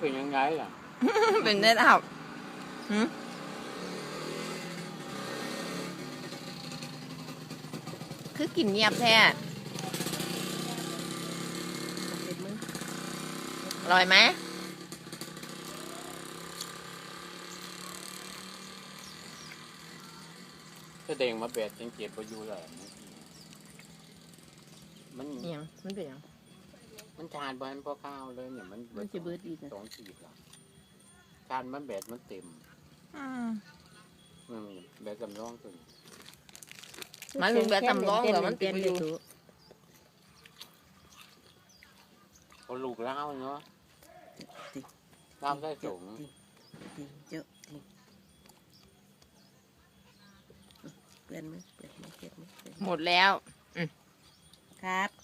เป็นยังไงล่ะ เป็นได้แล้วหืมคือกินเงียบแท้เด็ดมืออร่อยไหมแสดงมาแบดยังเจ็บไปอยู่เลยมันอิหยังมันเป็นหยัง มันทานบมันพอข้าวเลยเนี่ยมันมันจะเบิดอีกนะสองขีดละทานมันแบดมันเต็มอืมอืมแบดสำรองตัวนี้มันเป็นแบบตำร้องเหรอมันติดอยู่เขาลูกเล่าวเนาะเล่าวได้สูงจริงเจ้าจริงเปลี่ยนมือเปลี่ยนมือเปลี่ยนมือเปลี่ยนมือหมดแล้ว ครับอืม